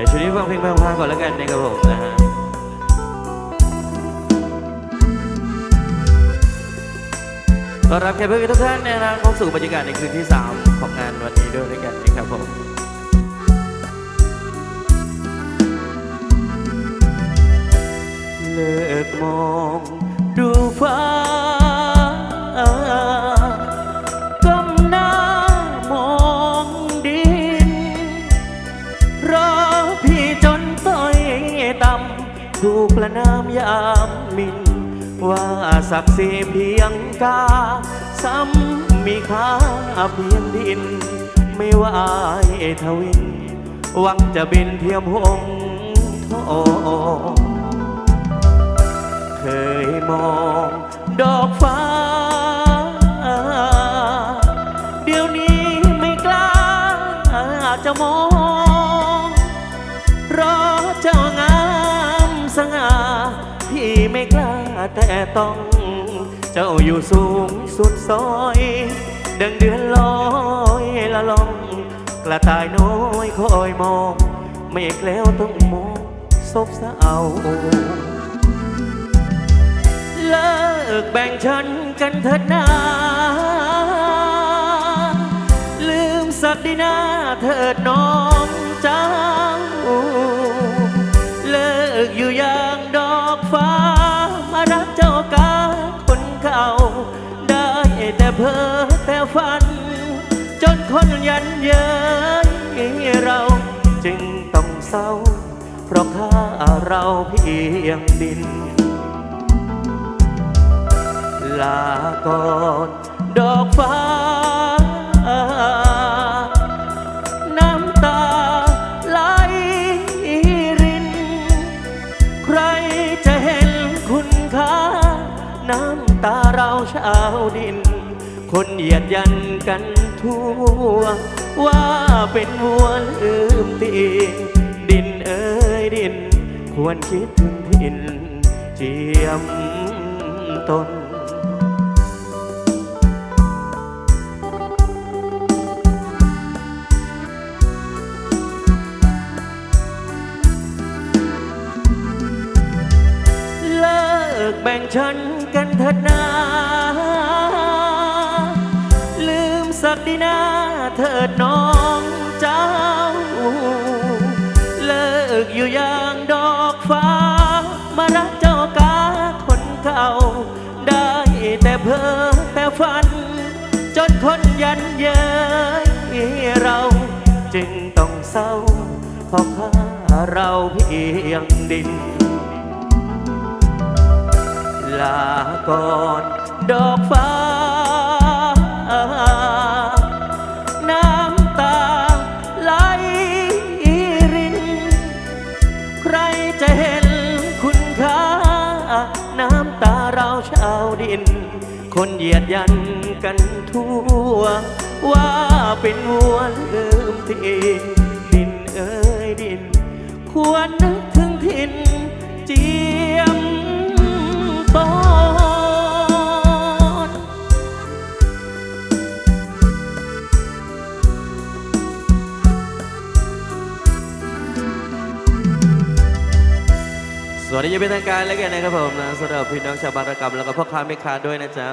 ี๋ยวช่วงนี้ฟังเพลงพลงพาก่อนแล้วกันนะครับผมนะฮะต้อนรับแขกผู้มีทุกท่านนะครับเข้าสู่บรรยากาศในคืนที่ 3 ของงานวันนี้ด้วยแล้วกันนะครับผมเลิกมองดูฟ้าก้มหน้ามองดินรอ ถูกประนามยามมิน ว่าศักดิ์ศรีเพียงกา ซ้ำมีค่าเพียงดิน ไม่ว่าไอ้ทวิน หวังจะบินเทียมหงทองเคยมองดอกฟ้า ต่ต้อง เจ้าอยู่สูงสุดซอยดังเดือนลอยละลองกระต่ายน้อยคอยมองเมฆแล้วต้องมองซบเศร้าเลิกแบ่งฉันกันเถิดนาลืมสักดินาเถิดน้อง แต่เพ้อแต่ฝัน จนคนยันเย้ยเราจึงต้องเศร้า เพราะข้าเราเพียงดิน ลาก่อนดอกฟ้า ดิน คนเหยียดยันกันทั่ว ว่าเป็นวัวลืมตีนดินเอ้ยดิน ควรคิดถึงถิ่นเจียมตนเลิกแบ่งฉันกันเถิดนา สักดินาเถิดน้องเจ้า เลิกอยู่อย่างดอกฟ้า มารักเจ้ากาคนเก่า ได้แต่เพ้อแต่ฝัน จนคนยันเย้ยเราจึงต้องเศร้าเพราะค่าเราเพียงดิน ลาก่อนดอกฟ้า จะเห็นคุณค่า น้ำตาเราชาวดิน คนเหยียดยันกันทั่ว ว่าเป็นวัวลืมทีดินเอ้ยดิน ควรนึกถึงทินจี สวัสดียังเป็นทางการแล้วกันนะครับผมนะสำหรับพี่น้องชาวบางระกรรมแล้วก็พ่อค้าแม่ค้าด้วยนะจ๊ะ